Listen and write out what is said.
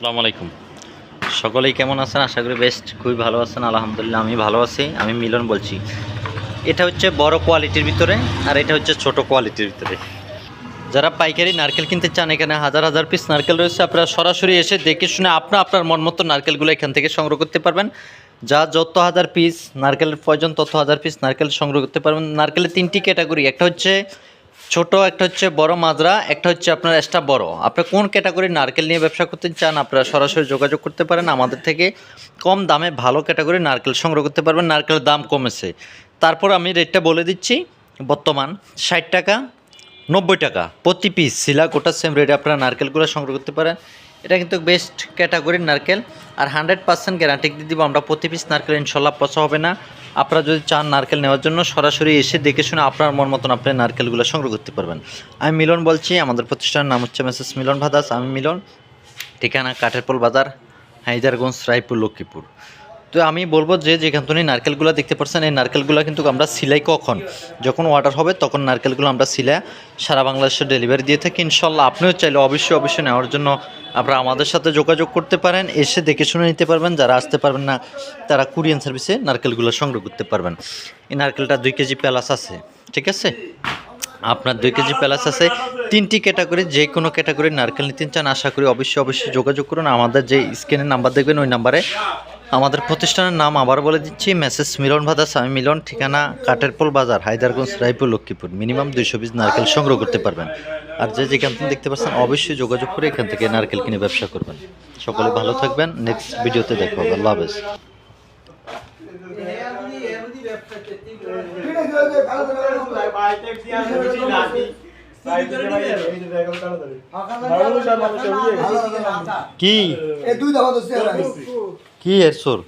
আসসালামু আলাইকুম। সকলেই কেমন আছেন? আশা করি বেস্ট খুবই ভালো আছেন। আলহামদুলিল্লাহ, আমি ভালো আছি। আমি মিলন বলছি। এটা হচ্ছে বড় কোয়ালিটির ভিতরে আর এটা হচ্ছে ছোট কোয়ালিটির ভিতরে। যারা পাইকারি নারকেল কিনতে চান, এখানে হাজার হাজার পিস নারকেল রয়েছে। আপনারা সরাসরি এসে দেখে শুনে আপনার আপনার মন মতো নারকেলগুলো এখান থেকে সংগ্রহ করতে পারবেন। যা যত হাজার পিস নারকেলের প্রয়োজন, তত হাজার পিস নারকেল সংগ্রহ করতে পারবেন। নারকেলের তিনটি ক্যাটাগরি একটা হচ্ছে ছোট, একটা হচ্ছে বড় মাজরা, একটা হচ্ছে আপনার এক্সট্রা বড়। আপনি কোন ক্যাটাগরির নারকেল নিয়ে ব্যবসা করতে চান, আপনারা সরাসরি যোগাযোগ করতে পারেন। আমাদের থেকে কম দামে ভালো ক্যাটাগরির নারকেল সংগ্রহ করতে পারবেন, নারকেলের দাম কমেছে। তারপর আমি রেটটা বলে দিচ্ছি, বর্তমান ষাট টাকা, নব্বই টাকা প্রতি পিস শিলা গোটা সেম রেটে আপনারা নারকেলগুলো সংগ্রহ করতে পারেন। এটা কিন্তু বেস্ট ক্যাটাগরির নারকেল, আর হান্ড্রেড পার্সেন্ট গ্যারান্টি দিয়ে দিব, আমরা প্রতি পিস নারকেল ইনশাল্লাহ পচা হবে না। আপনারা যদি চান নারকেল নেওয়ার জন্য, সরাসরি এসে দেখে শুনে আপনার মন মতন আপনি নারকেলগুলো সংগ্রহ করতে পারবেন। আমি মিলন বলছি, আমাদের প্রতিষ্ঠানের নাম হচ্ছে মেসেস মিলন ভাদাস। আমি মিলন, ঠিকানা কাঠেরপোল বাজার হাইদারগঞ্জ রায়পুর, লক্ষ্মীপুর। তো আমি বলব যে যেখান থেকে নারকেলগুলো দেখতে পাচ্ছেন এই নারকেলগুলো কিন্তু আমরা সিলাই কখন? যখন অর্ডার হবে, তখন নারকেলগুলো আমরা সিলাই সারা বাংলাদেশে ডেলিভারি দিয়ে থাকি। ইনশাল্লাহ আপনিও চাইলে অবশ্যই অবশ্যই নেওয়ার জন্য আপনারা আমাদের সাথে যোগাযোগ করতে পারেন। এসে দেখে শুনে নিতে পারবেন। যারা আসতে পারবেন না, তারা কুরিয়ান সার্ভিসে নারকেলগুলো সংগ্রহ করতে পারবেন। এই নারকেলটা দুই কেজি প্যালাস আছে, ঠিক আছে? আপনার দুই কেজি প্যালাস আছে। তিনটি ক্যাটাগরি, যে কোনো ক্যাটাগরির নারকেল নিতে চান, আশা করি অবশ্যই অবশ্যই যোগাযোগ করুন। আমাদের যে স্ক্রিনের নাম্বার দেখবেন, ওই নাম্বারে আমাদের প্রতিষ্ঠানের নাম আবার বলে দিচ্ছি মেসেজ মিলন ভাদাস আমি মিলন, ঠিকানা কাটেরপোল বাজার, হায়দারগঞ্জ, রায়পুর, লক্ষ্মীপুর। মিনিমাম দুইশো পিস নারকেল সংগ্রহ করতে পারবেন। আর যে যেখান থেকে দেখতে পাচ্ছেন, অবশ্যই যোগাযোগ করে এখান থেকে নারকেল কিনে ব্যবসা করবেন। সকলে ভালো থাকবেন নেক্সট ভিডিওতে দেখা হবে। আল্লাহ হাফেজ। কি? কি এর সোর?